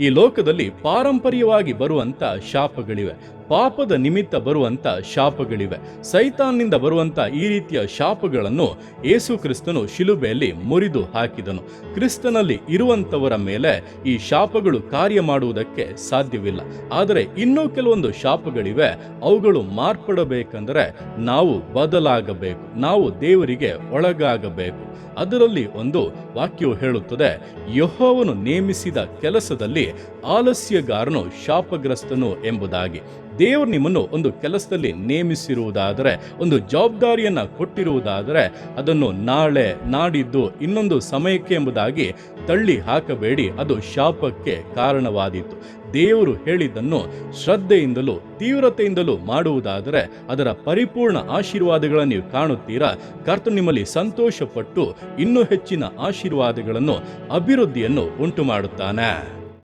ಈ ಲೋಕದಲ್ಲಿ ಪಾರಂಪರ್ಯವಾಗಿ ಬರುವಂತ ಶಾಪಗಳಿವೆ. ಪಾಪದ ನಿಮಿತ್ತ ಬರುವಂತ ಶಾಪಗಳಿವೆ. ಸೈತಾನ್ನಿಂದ ಬರುವಂತ ಈ ರೀತಿಯ ಶಾಪಗಳನ್ನು ಯೇಸು ಕ್ರಿಸ್ತನು ಶಿಲುಬೆಯಲ್ಲಿ ಮುರಿದು ಹಾಕಿದನು. ಕ್ರಿಸ್ತನಲ್ಲಿ ಇರುವಂತವರ ಮೇಲೆ ಈ ಶಾಪಗಳು ಕಾರ್ಯ ಮಾಡುವುದಕ್ಕೆ ಸಾಧ್ಯವಿಲ್ಲ. ಆದರೆ ಇನ್ನೂ ಕೆಲವೊಂದು ಶಾಪಗಳಿವೆ. ಅವುಗಳು ಮಾರ್ಪಡಬೇಕೆಂದರೆ ನಾವು ಬದಲಾಗಬೇಕು. ನಾವು ದೇವರಿಗೆ ಒಳಗಾಗಬೇಕು. ಅದರಲ್ಲಿ ಒಂದು ವಾಕ್ಯವು ಹೇಳುತ್ತದೆ, ಯಹೋವನು ನೇಮಿಸಿದ ಕೆಲಸದಲ್ಲಿ ಆಲಸ್ಯಗಾರನು ಶಾಪಗ್ರಸ್ತನು ಎಂಬುದಾಗಿ. ದೇವರು ನಿಮ್ಮನ್ನು ಒಂದು ಕೆಲಸದಲ್ಲಿ ನೇಮಿಸಿರುವುದಾದರೆ, ಒಂದು ಜವಾಬ್ದಾರಿಯನ್ನು ಕೊಟ್ಟಿರುವುದಾದರೆ, ಅದನ್ನು ನಾಳೆ ನಾಡಿದ್ದು ಇನ್ನೊಂದು ಸಮಯಕ್ಕೆ ಎಂಬುದಾಗಿ ತಳ್ಳಿ ಹಾಕಬೇಡಿ. ಅದು ಶಾಪಕ್ಕೆ ಕಾರಣವಾದೀತು. ದೇವರು ಹೇಳಿದ್ದನ್ನು ಶ್ರದ್ಧೆಯಿಂದಲೂ ತೀವ್ರತೆಯಿಂದಲೂ ಮಾಡುವುದಾದರೆ, ಅದರ ಪರಿಪೂರ್ಣ ಆಶೀರ್ವಾದಗಳನ್ನು ನೀವು ಕಾಣುತ್ತೀರಾ? ಕರ್ತ ನಿಮ್ಮಲ್ಲಿ ಸಂತೋಷಪಟ್ಟು ಇನ್ನೂ ಹೆಚ್ಚಿನ ಆಶೀರ್ವಾದಗಳನ್ನು, ಅಭಿವೃದ್ಧಿಯನ್ನು ಉಂಟು ಮಾಡುತ್ತಾನೆ